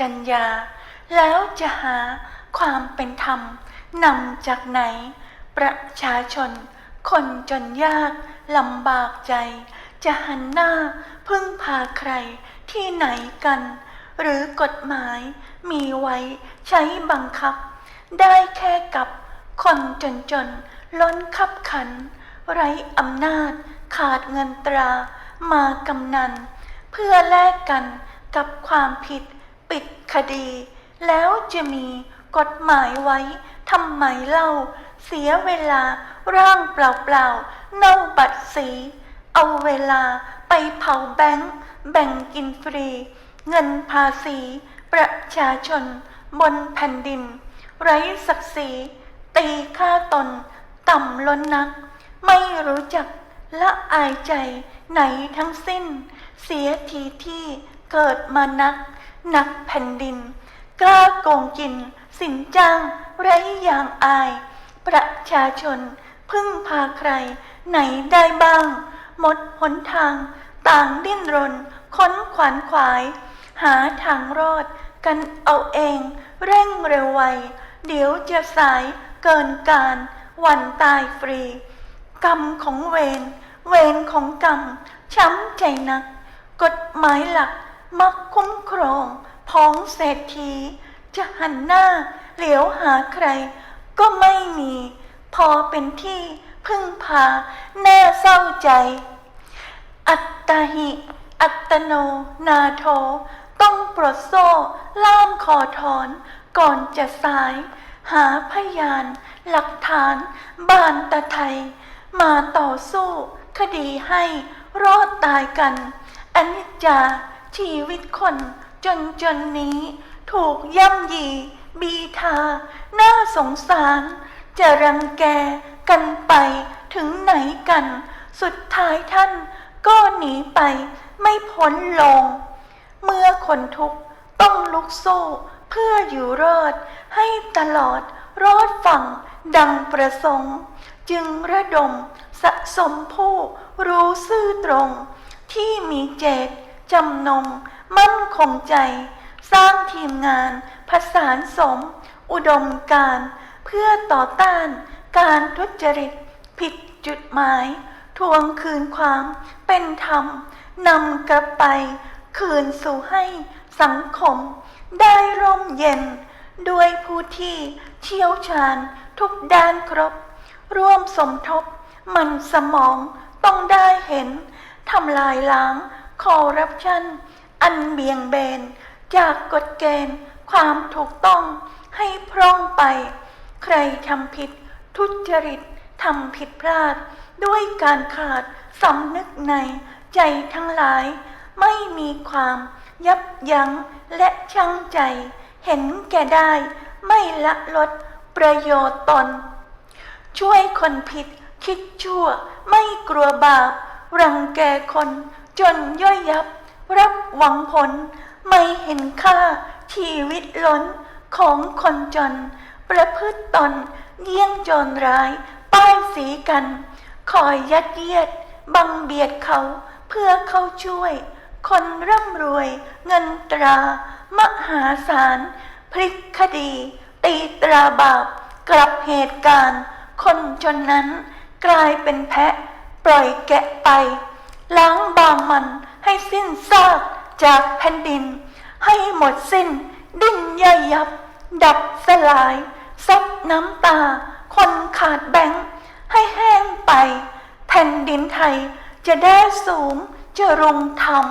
จรรยาแล้วจะหาความเป็นธรรมนำจากไหน ประชาชน คนจนยากลำบากใจ จะหันหน้าพึ่งพาใครที่ไหนกัน หรือกฎหมายมีไว้ใช้บังคับ ได้แค่กับคนจนจนๆล้นขับขัน ไร้อำนาจขาดเงินตรามากำนัน เพื่อแลกกันกับความผิด ปิดคดี แล้วจะมีกฎหมายไว้ทำไมเล่าเสียเวลาร่างเปล่าๆเน่าบัดสี เอาเวลาไปเผาแบงค์แบ่งกินฟรี เงินภาษี ประชาชนบนแผ่นดิน ไร้ศักดิ์ศรีตีค่าตน ต่ำล้นนัก ไม่รู้จักละอายใจไหนทั้งสิ้น เสียทีที่เกิดมานัก นักแผ่นดิน กล้าโกงกิน สินจ้างไร้อย่างอาย ประชาชน พึ่งพาใคร ไหนได้บ้าง หมดหนทาง ต่างดิ้นรน ค้นขวานขวาย หาทางรอด กันเอาเอง เร่งเร็วไว เดี๋ยวจะสายเกินการวันตายฟรี กรรมของเวรเวรของกรรมช้ำใจนัก กฎหมายหลัก มักคุ้มครองพ้องเศรษฐี จะหันหน้าเหลียวหาใคร ก็ไม่มี พอเป็นที่พึ่งพา แน่เศร้าใจ อัตตหิ อัตโนนาโท ต้องปลดโซ่ล่ามคอถอน ก่อนจะสาย หาพยาน หลักฐาน บานตะไทย มาต่อสู้ คดีให้รอดตายกันอนิจจา ชีวิตคนจนจนนี้ ถูกย่ำยี บีทา น่าสงสาร จะรังแกกันไปถึงไหนกัน สุดท้ายท่านก็หนีไปไม่พ้นลง เมื่อคนทุกข์ต้องลุกสู้เพื่ออยู่รอดให้ตลอดรอดฝั่งดังประสงค์ จึงระดมสะสมผู้รู้ซื่อตรงที่มีเจต จำนง มั่นคงใจ สร้างทีมงานผสานสม อุดมการ เพื่อต่อต้าน การทุจริต ผิดจุดหมาย ทวงคืนความเป็นธรรมนำกลับไป คืนสู่ให้สังคม ได้ร่มเย็น ด้วยผู้ที่เชี่ยวชาญทุกด้านครบ ร่วมสมทบ มันสมองต้องได้เห็นทำลายล้าง คอร์รัปชันอันเบี่ยงเบน จากกฎเกณฑ์ ความถูกต้องให้พร่องไป ใครทำผิด ทุจริตทำผิดพลาด ด้วยการขาดสำนึกในใจทั้งหลาย ไม่มีความยับยั้งและชั่งใจ เห็นแก่ได้ ไม่ละลดประโยชน์ตน ช่วยคนผิดคิดชั่ว ไม่กลัวบาป รังแกคน จนย่อยยับ รับหวังผล ไม่เห็นค่าชีวิตล้นของคนจน ประพฤติตนเยี่ยงจรร้าย ป้ายสีกัน คอยยัดเยียด บังเบียดเขาเพื่อเขาช่วย คนร่ำรวยเงินตรา มหาศาล พลิกคดี ตีตราบาป กลับเหตุการณ์ คนจนนั้นกลายเป็นแพะ ปล่อยแกะไป ล้างบางมันให้สิ้นซากจากแผ่นดิน ให้หมดสิ้น ดิ้นย่อยยับ ดับสลาย ซับน้ำตา คนขาดแบงค์ให้แห้งไป แผ่นดินไทยจะได้สูงจะรงธรรม